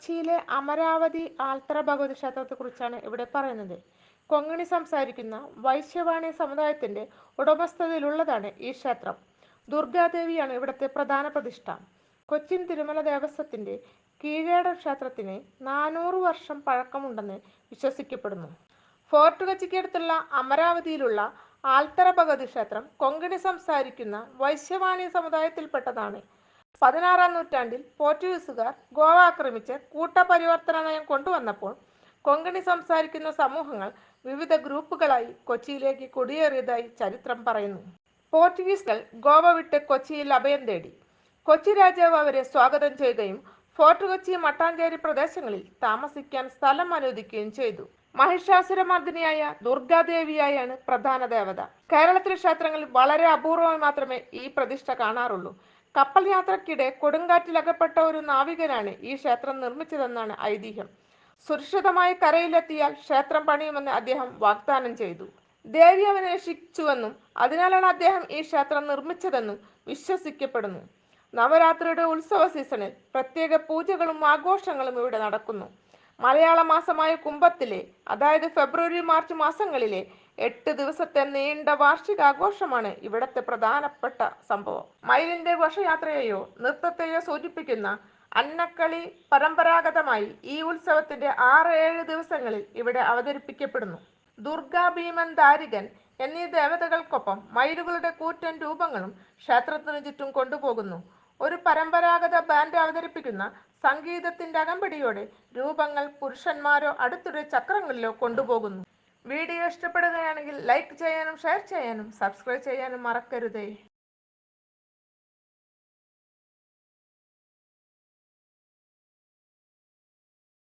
കൊച്ചിയിലെ അമരാവതി ആൽത്തറ ഭഗവതി ക്ഷേത്രത്തെക്കുറിച്ചാണ് ഇവിടെ പറയുന്നത്. കൊങ്ങണി സംസാരിക്കുന്ന വൈശ്യവാണി സമുദായത്തിന്റെ ഉടമസ്ഥതയിലുള്ളതാണ് ഈ ക്ഷേത്രം. ദുർഗാദേവിയാണ് ഇവിടുത്തെ പ്രധാന പ്രതിഷ്ഠ. കൊച്ചിൻ തിരുമല ദേവസ്വത്തിന്റെ കീഴേട ക്ഷേത്രത്തിന് നാനൂറ് വർഷം പഴക്കമുണ്ടെന്ന് വിശ്വസിക്കപ്പെടുന്നു. ഫോർട്ട് കൊച്ചിക്ക് അടുത്തുള്ള അമരാവതിയിലുള്ള ആൽത്തറ ഭഗവതി ക്ഷേത്രം കൊങ്കണി സംസാരിക്കുന്ന വൈശ്യവാണി സമുദായത്തിൽപ്പെട്ടതാണ്. പതിനാറാം നൂറ്റാണ്ടിൽ പോർച്ചുഗീസുകാർ ഗോവ ആക്രമിച്ച് കൂട്ടപരിവർത്തന നയം കൊണ്ടുവന്നപ്പോൾ കൊങ്കണി സംസാരിക്കുന്ന സമൂഹങ്ങൾ വിവിധ ഗ്രൂപ്പുകളായി കൊച്ചിയിലേക്ക് കുടിയേറിയതായി ചരിത്രം പറയുന്നു. പോർച്ചുഗീസുകൾ ഗോവ വിട്ട് കൊച്ചിയിൽ അഭയം തേടി. കൊച്ചി രാജാവ് അവരെ സ്വാഗതം ചെയ്യുകയും ഫോർട്ട് കൊച്ചി മട്ടാഞ്ചേരി പ്രദേശങ്ങളിൽ താമസിക്കാൻ സ്ഥലം അനുവദിക്കുകയും ചെയ്തു. മഹിഷാസുരമർദ്ദിനിയായ ദുർഗാദേവിയായാണ് പ്രധാന ദേവത. കേരളത്തിലെ ക്ഷേത്രങ്ങളിൽ വളരെ അപൂർവമായി മാത്രമേ ഈ പ്രതിഷ്ഠ കാണാറുള്ളൂ. കപ്പൽ യാത്രക്കിടെ കൊടുങ്കാറ്റിലകപ്പെട്ട ഒരു നാവികനാണ് ഈ ക്ഷേത്രം നിർമ്മിച്ചതെന്നാണ് ഐതിഹ്യം. സുരക്ഷിതമായി കരയിലെത്തിയാൽ ക്ഷേത്രം പണിയുമെന്ന് അദ്ദേഹം വാഗ്ദാനം ചെയ്തു. ദേവി അവനേഷിച്ചുവെന്നും അതിനാലാണ് അദ്ദേഹം ഈ ക്ഷേത്രം നിർമ്മിച്ചതെന്നും വിശ്വസിക്കപ്പെടുന്നു. നവരാത്രിയുടെ ഉത്സവ സീസണിൽ പ്രത്യേക പൂജകളും ആഘോഷങ്ങളും ഇവിടെ നടക്കുന്നു. മലയാള മാസമായ കുംഭത്തിലെ അതായത് ഫെബ്രുവരി മാർച്ച് മാസങ്ങളിലെ എട്ട് ദിവസത്തെ നീണ്ട വാർഷികാഘോഷമാണ് ഇവിടത്തെ പ്രധാനപ്പെട്ട സംഭവം. മയിലിന്റെ ഘോഷയാത്രയെയോ നൃത്തത്തെയോ സൂചിപ്പിക്കുന്ന അന്നക്കളി പരമ്പരാഗതമായി ഈ ഉത്സവത്തിന്റെ ആറ് ഏഴ് ദിവസങ്ങളിൽ ഇവിടെ അവതരിപ്പിക്കപ്പെടുന്നു. ദുർഗാ ഭീമൻ ദാരികൻ എന്നീ ദേവതകൾക്കൊപ്പം മയിലുകളുടെ കൂറ്റൻ രൂപങ്ങളും ക്ഷേത്രത്തിനു ചുറ്റും കൊണ്ടുപോകുന്നു. ഒരു പരമ്പരാഗത ബാൻഡ് അവതരിപ്പിക്കുന്ന സംഗീതത്തിന്റെ അകമ്പടിയോടെ രൂപങ്ങൾ പുരുഷന്മാരോ അടുത്തിടെ ചക്രങ്ങളിലോ കൊണ്ടുപോകുന്നു. വീഡിയോ ഇഷ്ടപ്പെടുകയാണെങ്കിൽ ലൈക്ക് ചെയ്യാനും ഷെയർ ചെയ്യാനും സബ്സ്ക്രൈബ് ചെയ്യാനും മറക്കരുതേ.